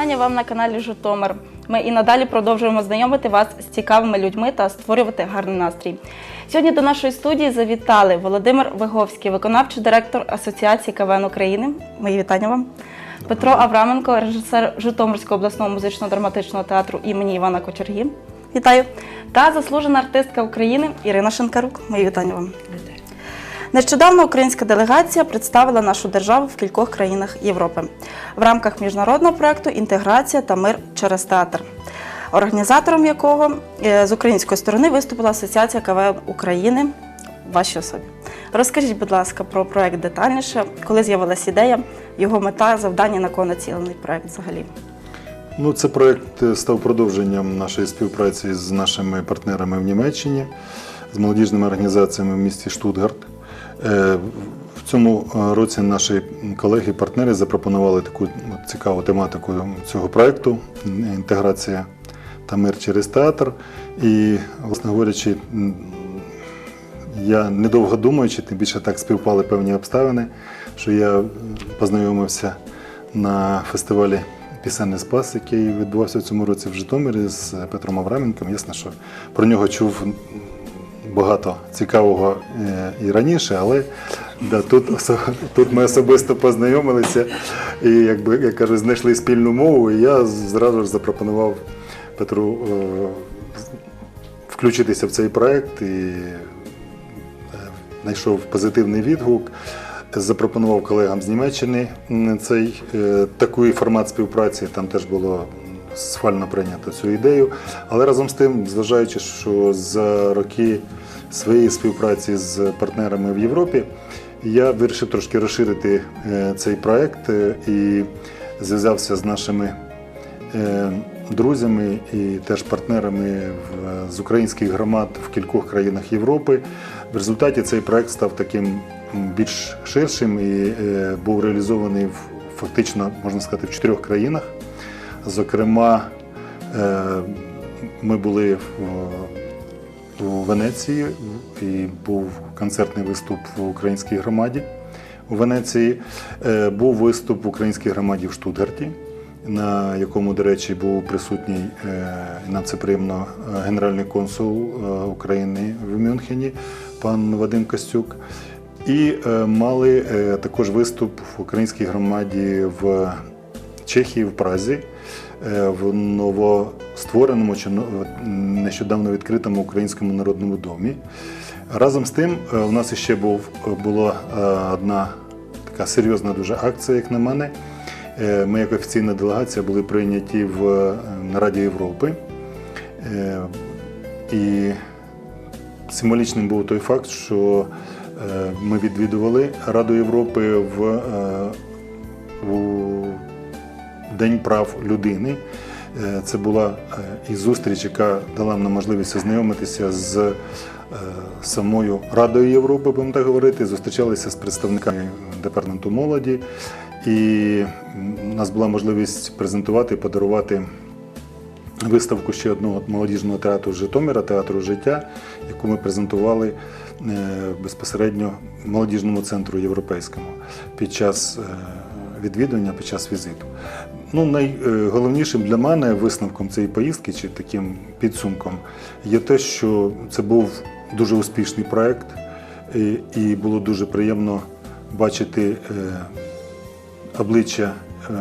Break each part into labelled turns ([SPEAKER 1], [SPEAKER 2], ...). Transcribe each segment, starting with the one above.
[SPEAKER 1] Вітання вам на каналі Житомир. Ми і надалі продовжуємо знайомити вас з цікавими людьми та створювати гарний настрій. Сьогодні до нашої студії завітали Володимир Виговський, виконавчий директор Асоціації КВН України. Мої вітання вам. Петро Авраменко, режисер Житомирського обласного музично-драматичного театру імені Івана Кочергі. Вітаю. Та заслужена артистка України Ірина Шинкарук. Мої вітання вам. Нещодавно українська делегація представила нашу державу в кількох країнах Європи в рамках міжнародного проєкту Інтеграція та мир через театр, організатором якого е, з української сторони виступила Асоціація КВН України в вашій особі. Розкажіть, будь ласка, про проєкт детальніше, коли з'явилася ідея, його мета, завдання, на кого націлений проєкт взагалі.
[SPEAKER 2] Ну, це проект е, став продовженням нашої співпраці з нашими партнерами в Німеччині, з молодіжними організаціями в місті Штутгарт. Е, В цьому е, році наші колеги, партнери запропонували таку цікаву тематику цього проекту інтеграція та мир через театр. І, власне говорячи, я недовго думаючи, тим більше так співпали певні обставини, що я познайомився на фестивалі Пісенний спас, який відбувався в цьому році в Житомирі з Петром Авраменком. Ясно, що про нього чув багато цікавого е, і раніше, але да, тут, тут ми особисто познайомилися і, якби як кажуть, знайшли спільну мову. І я зразу ж запропонував Петру е, включитися в цей проект і е, знайшов позитивний відгук. Запропонував колегам з Німеччини цей такий формат співпраці. Там теж було схвально прийнято цю ідею. Але разом з тим, зважаючи, що за роки своєї співпраці з партнерами в Європі, я вирішив трошки розширити е, цей проект е, і зв'язався з нашими е, друзями і теж партнерами з українських громад в кількох країнах Європи. В результаті цей проект став таким більш ширшим і був реалізований в фактично, можна сказати, в чотирьох країнах. Зокрема, е, ми були в, Венеції і був концертний виступ в українській громаді у Венеції. Е, Був виступ в українській громаді в Штутгарті, на якому, до речі, був присутній, е, і нам це приємно, генеральний консул України в Мюнхені, пан Вадим Костюк. І мали також виступ в українській громаді в Чехії, в Празі, в новоствореному чи нещодавно відкритому українському народному домі. Разом з тим, е, у нас ще був, була е, одна така серйозна дуже акція, як на мене. Е, Ми, як офіційна делегація, були прийняті в е, на Раді Європи. Е, І символічним був той факт, що е, ми відвідували Раду Європи в, е, у День прав людини. Е, Це була е, і зустріч, яка дала нам можливість ознайомитися з е, самою Радою Європи, будемо так говорити. Зустрічалися з представниками департаменту молоді, і у нас була можливість презентувати, і подарувати виставку ще одного молодіжного театру Житомира, театру життя, яку ми презентували безпосередньо молодіжному центру європейському під час відвідування, під час візиту. Ну, найголовнішим для мене висновком цієї поїздки чи таким підсумком є те, що це був дуже успішний проект, і, було дуже приємно бачити е, обличчя е,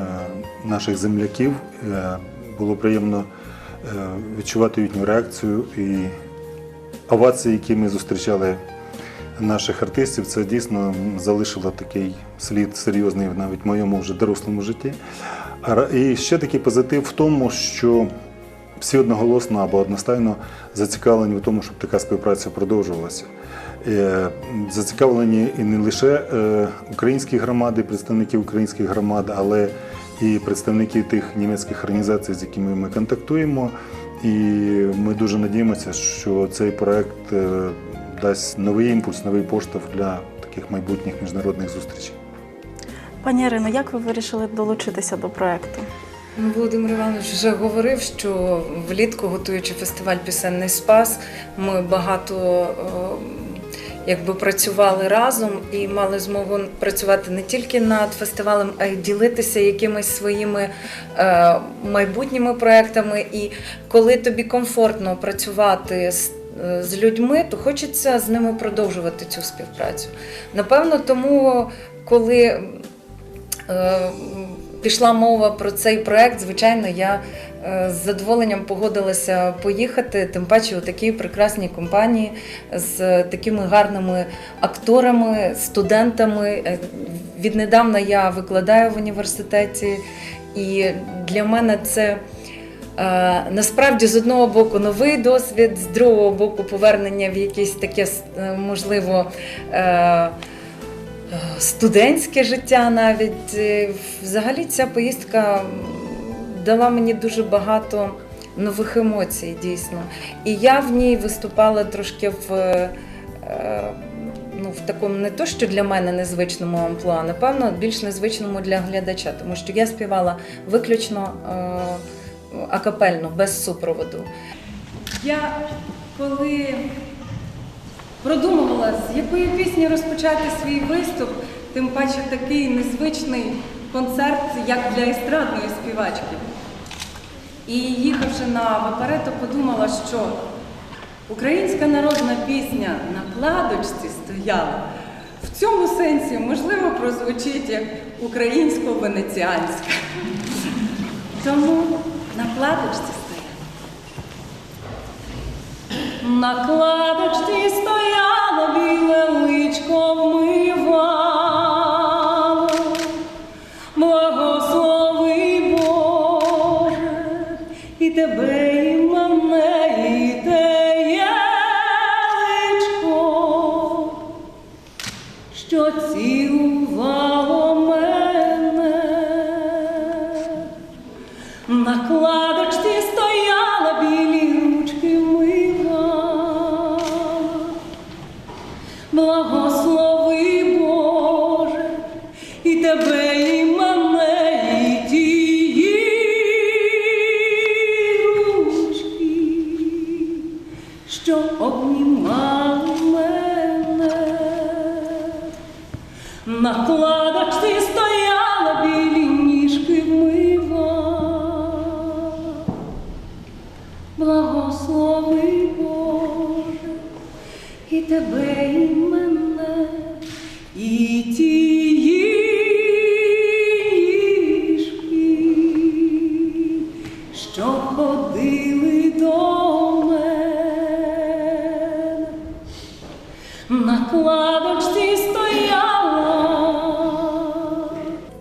[SPEAKER 2] наших земляків. Е, Було приємно відчувати їхню реакцію і овації, які ми зустрічали наших артистів, це дійсно залишило такий слід серйозний навіть в моєму вже дорослому житті. І ще такий позитив в тому, що всі одноголосно або одностайно зацікавлені в тому, щоб така співпраця продовжувалася. Е, Зацікавлені і не лише е, українські громади, представники українських громад, але і представники тих німецьких організацій, з якими ми контактуємо. І ми дуже надіємося, що цей проект е, дасть новий імпульс, новий поштовх для таких майбутніх міжнародних зустрічей.
[SPEAKER 1] Пані Ірино, як ви вирішили долучитися до проєкту?
[SPEAKER 3] Ну, Володимир Іванович вже говорив, що влітку, готуючи фестиваль Пісенний Спас, ми багато, е, якби працювали разом і мали змогу працювати не тільки над фестивалем, а й ділитися якимись своїми е, майбутніми проектами. І коли тобі комфортно працювати з, е, з людьми, то хочеться з ними продовжувати цю співпрацю. Напевно, тому коли пішла мова про цей проект, звичайно, я е, з задоволенням погодилася поїхати, тим паче у такій прекрасній компанії з такими гарними акторами, студентами. Е, Віднедавна я викладаю в університеті, і для мене це. Е, Насправді, з одного боку, новий досвід, з другого боку, повернення в якесь таке, е, можливо, е, студентське життя навіть. Е, Взагалі ця поїздка дала мені дуже багато нових емоцій, дійсно. І я в ній виступала трошки в, е, ну, в такому не то, що для мене незвичному амплуа, напевно, більш незвичному для глядача, тому що я співала виключно е, акапельно, без супроводу.
[SPEAKER 4] Я коли продумувала, з якої пісні розпочати свій виступ, тим паче такий незвичний концерт, як для естрадної співачки. І їхавши на ваперето, подумала, що українська народна пісня на кладочці стояла. В цьому сенсі, можливо, прозвучить як українсько-венеціанська. Тому на кладочці стояла. На кладочці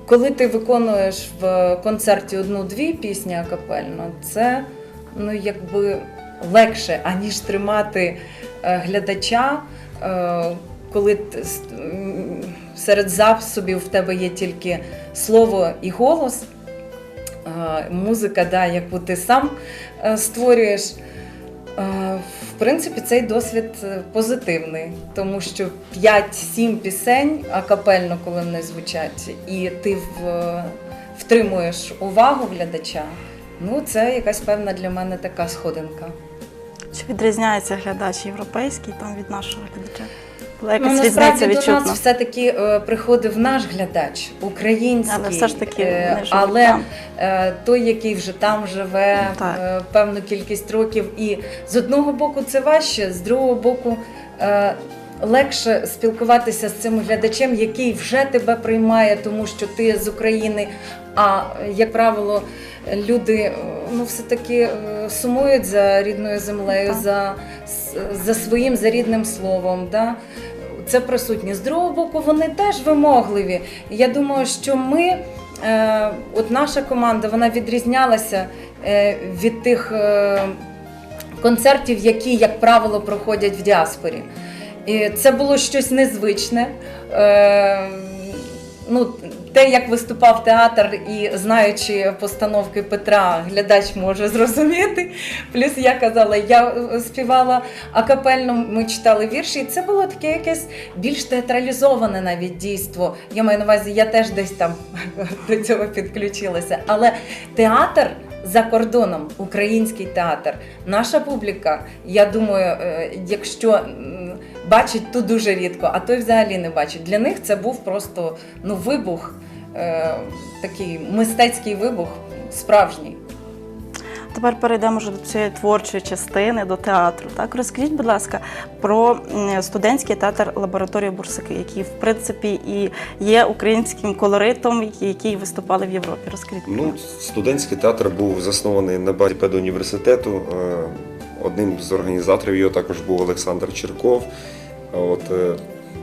[SPEAKER 3] Коли ти виконуєш в концерті одну-дві пісні акапельно, це ну якби легше, аніж тримати е, глядача, е, коли серед засобів в тебе є тільки слово і голос. е, Музика, да, яку ти сам е, створюєш. Е, В принципі, цей досвід позитивний, тому що 5-7 пісень акапельно, коли вони звучать, і ти втримуєш увагу глядача. Ну, це якась певна для мене така сходинка.
[SPEAKER 1] Чи відрізняється глядач європейський там від нашого глядача? Була якась
[SPEAKER 3] ну,
[SPEAKER 1] різниця
[SPEAKER 3] насправді до
[SPEAKER 1] відчутна.
[SPEAKER 3] нас все-таки е, приходив наш глядач, український,
[SPEAKER 1] Але все ж таки не
[SPEAKER 3] але
[SPEAKER 1] там.
[SPEAKER 3] е, той, який вже там живе
[SPEAKER 1] Так.
[SPEAKER 3] е, певну кількість років. І з одного боку це важче, з другого боку. Легше спілкуватися з цим глядачем, який вже тебе приймає, тому що ти з України. А як правило, люди ну все-таки е, сумують за рідною землею,
[SPEAKER 1] Так.
[SPEAKER 3] за, за своїм за рідним словом. Да? Це присутні. З другого боку, вони теж вимогливі. Я думаю, що ми, е, от наша команда, вона відрізнялася е, від тих е, концертів, які, як правило, проходять в діаспорі. І це було щось незвичне. Ну, те, як виступав театр, і знаючи постановки Петра, глядач може зрозуміти. Плюс я казала, я е, співала акапельно, ми читали вірші, і це було таке якесь більш театралізоване навіть дійство. Я маю на увазі, я теж десь там до цього підключилася. Але театр за кордоном український театр. Наша публіка, я думаю, е, якщо бачить, то дуже рідко, а то й взагалі не бачить. Для них це був просто ну, вибух, е, такий мистецький вибух, справжній.
[SPEAKER 1] Тепер перейдемо вже до цієї творчої частини, до театру. Так, розкажіть, будь ласка, про студентський театр лабораторії Бурсаки, який в принципі і є українським колоритом, який виступали в Європі. Розкажіть.
[SPEAKER 5] Ну, студентський театр був заснований на базі педуніверситету. Е, Одним з організаторів його також був Олександр Черков. От, е,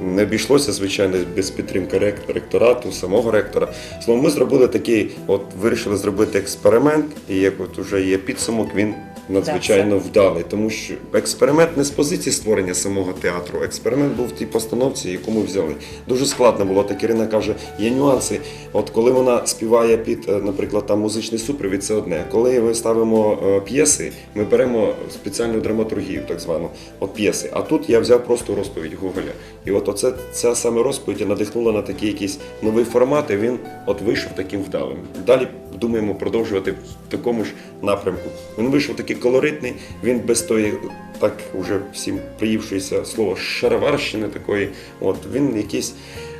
[SPEAKER 5] не обійшлося, звичайно, без підтримки ректорату, самого ректора. Словом, ми зробили такий, от вирішили зробити експеримент, і як от уже є підсумок, він надзвичайно вдалий. Тому що експеримент не з позиції створення самого театру, експеримент був в тій постановці, яку ми взяли. Дуже складно було. Так Ірина каже, є нюанси. От коли вона співає під, е, наприклад, там музичний супровід, це одне. Коли ми ставимо е, п'єси, ми беремо спеціальну драматургію, так звану, от п'єси. А тут я взяв просто розповідь Гоголя. І от оце ця саме розповідь надихнула на такий якийсь новий формат, і він от вийшов таким вдалим. Далі думаємо продовжувати в такому ж напрямку. Він вийшов такий колоритний, він без тої, так уже всім приївшоїся слово шароварщини такої. От він якийсь.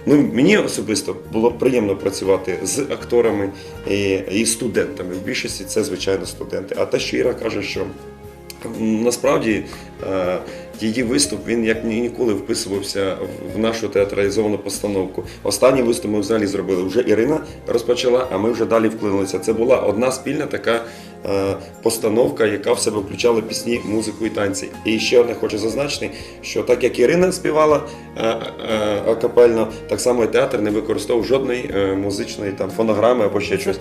[SPEAKER 5] Ну, мені особисто було приємно працювати з акторами і, і студентами. В більшості це, звичайно, студенти. А те, що Іра каже, що насправді е, її виступ він як ні- ніколи вписувався в- нашу театралізовану постановку. Останній виступ ми взагалі зробили. Вже Ірина розпочала, а ми вже далі вклинилися. Це була одна спільна така постановка, яка в себе включала пісні, музику і танці. І ще одне хочу зазначити, що так як Ірина співала е, е, акапельно, так само і театр не використовував жодної е, музичної там фонограми або ще щось.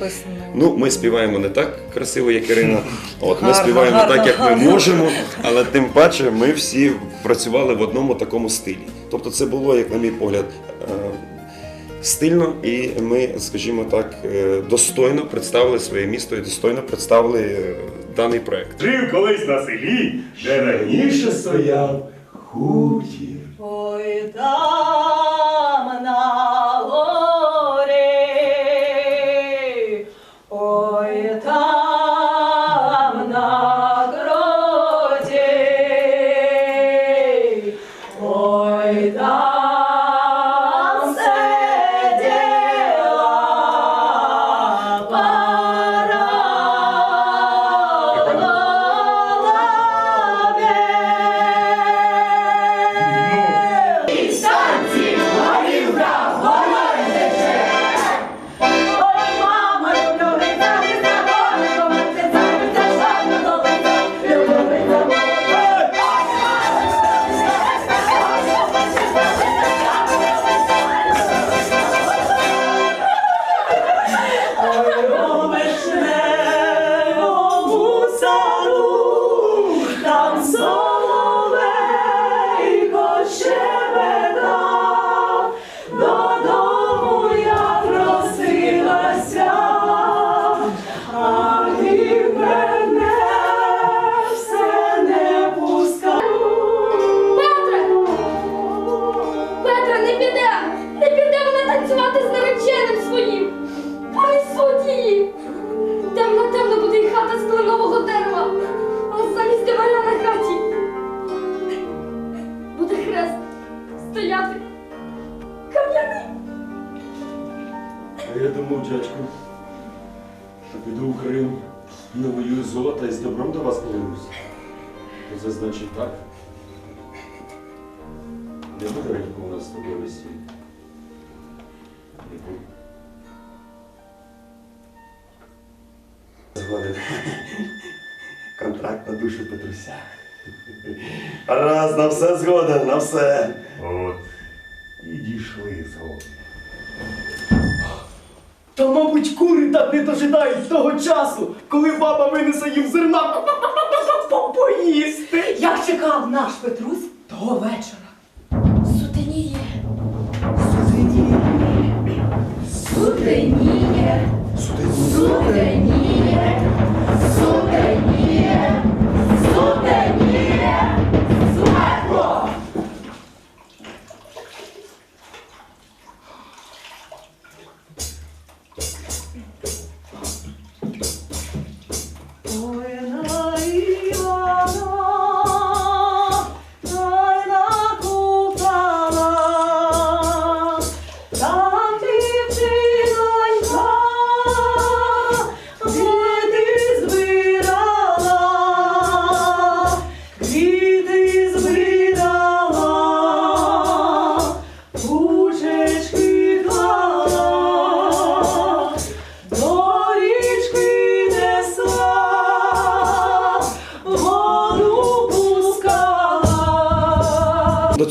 [SPEAKER 5] Ну, ми співаємо не так красиво, як Ірина. От ми співаємо так, як ми можемо, але тим паче ми всі працювали в одному такому стилі. Тобто, це було, як на мій погляд, е, стильно, і ми, скажімо так, е, достойно представили своє місто і достойно представили е, даний проект.
[SPEAKER 6] Жив колись на селі, де раніше стояв хутір.
[SPEAKER 4] Ой, там
[SPEAKER 6] значить так. Не буде Ранько, у нас з тобою весілля. Не буде.
[SPEAKER 7] Згоден. Контракт на душу Петруся. Раз, на все згоден, на все.
[SPEAKER 6] От. І дійшли згодом.
[SPEAKER 8] Та, мабуть, кури так не дожидають того часу, коли баба винесе їм зерна поїсти.
[SPEAKER 4] Як чекав наш Петрусь того вечора.
[SPEAKER 9] Сутеніє, Сутеніє. сутеніє,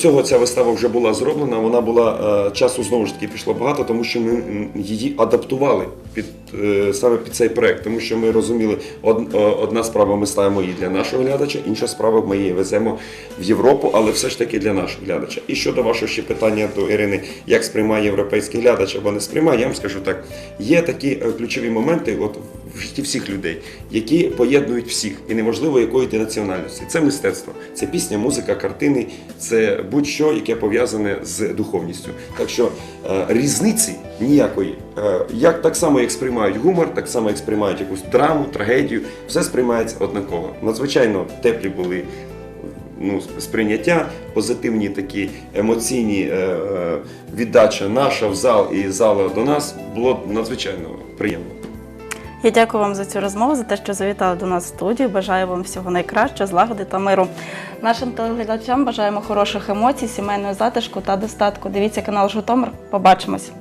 [SPEAKER 5] цього ця вистава вже була зроблена. Вона була е, часу знову ж таки пішло багато, тому що ми її адаптували під е, саме під цей проект, тому що ми розуміли, е, одна справа ми ставимо її для нашого глядача, інша справа ми її веземо в Європу, але все ж таки для нашого глядача. І щодо вашого ще питання до Ірини, як сприймає європейський глядач або не сприймає, я вам скажу так: є такі ключові моменти, от всіх людей, які поєднують всіх, і неможливо якої ти національності. Це мистецтво, це пісня, музика, картини, це будь-що, яке пов'язане з духовністю. Так що е, різниці ніякої. Е, як так само, як сприймають гумор, так само як сприймають якусь драму, трагедію, все сприймається однаково. Надзвичайно теплі були. Ну, сприйняття, позитивні такі емоційні е, е, віддача наша в зал і зала до нас було надзвичайно приємно.
[SPEAKER 1] Я дякую вам за цю розмову, за те, що завітали до нас в студію. Бажаю вам всього найкращого, злагоди та миру. Нашим телеглядачам бажаємо хороших емоцій, сімейного затишку та достатку. Дивіться канал Житомир. Побачимось.